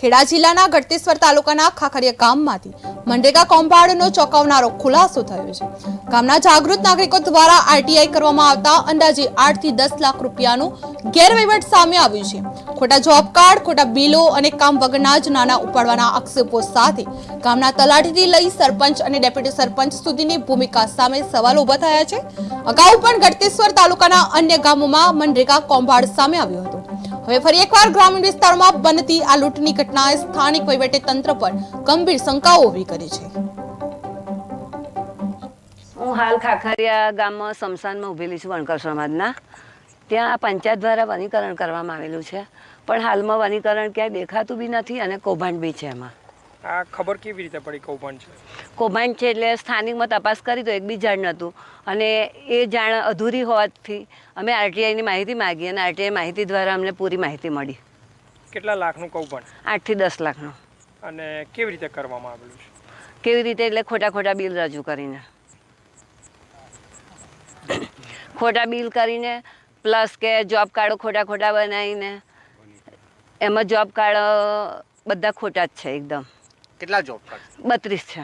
ખેડા જિલ્લાના ગળતેશ્વર તાલુકાના ખાખરિયા ગામમાંથી મનરેગા કૌભાંડનો ચોંકાવનારો ખુલાસો થયો છે. ગામના જાગૃત નાગરિકો દ્વારા આરટીઆઈ કરવામાં આવતા અંદાજે આઠથી દસ લાખ રૂપિયાનું ગેરવહીવટ સામે આવ્યું છે. ખોટા જોબ કાર્ડ, ખોટા બિલો અને કામ વગરના જ નાના ઉપાડવાના આક્ષેપો સાથે ગામના તલાટીથી લઈ સરપંચ અને ડેપ્યુટી સરપંચ સુધીની ભૂમિકા સામે સવાલો ઊભા થયા છે. અગાઉ પણ ગળતેશ્વર તાલુકાના અન્ય ગામોમાં મનરેગા કૌભાંડ સામે આવ્યો હતો. હવે ફરી એકવાર ગ્રામીણ વિસ્તારમાં બનતી આ લૂંટની ઘટનાએ સ્થાનિક વહીવટી તંત્ર પર ગંભીર શંકાઓ ઊભી કરી છે. હું હાલ ખાખરિયા ગામમાં સ્મશાનમાં ઊભેલી છું, વણકર સમાજના. ત્યાં પંચાયત દ્વારા વનીકરણ કરવામાં આવેલું છે. પણ હાલમાં વનીકરણ ક્યાંય દેખાતું બી નથી અને કૌભાંડ બી છે એમાં. આ ખબર કેવી રીતે પડી કૌભાંડ છે? કૌભાંડ છે એટલે સ્થાનિકમાં તપાસ કરી તો એક બી જાણ નહોતું. અને એ જાણ અધૂરી હોવાથી અમે આરટીઆઈની માહિતી માગી અને આરટીઆઈ માહિતી દ્વારા અમને પૂરી માહિતી મળી. કેટલા લાખનું કૌભાંડ? આઠથી દસ લાખનું. અને કેવી રીતે કરવામાં આવેલું છે? કેવી રીતે એટલે ખોટા ખોટા બિલ રજૂ કરીને. ખોટા બિલ કરીને પ્લસ કે જોબ કાર્ડો ખોટા ખોટા બનાવીને એમાં જોબ કાર્ડ બધા ખોટા જ છે એકદમ. કેટલા જોબ કાર્ડ બત્રીસ છે.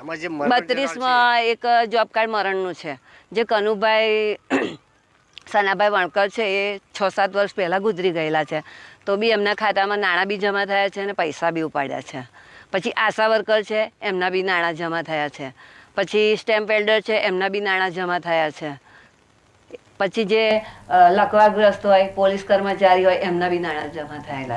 એમાં જે બત્રીસમાં એક જોબ કાર્ડ મરણનું છે. જે કનુભાઈ સનાભાઈ વણકર છે એ છ સાત વર્ષ પહેલાં ગુજરી ગયેલા છે. તો બી એમના ખાતામાં નાણાં બી જમા થયા છે અને પૈસા બી ઉપાડ્યા છે. પછી આશા વર્કર છે એમના બી નાણાં જમા થયા છે. પછી સ્ટેમ્પ વેલ્ડર છે એમના બી નાણાં જમા થયા છે. પછી જે લકવાગ્રસ્ત હોય પોલીસ કર્મચારી હોય એમના બી નાણાં જમા થયેલા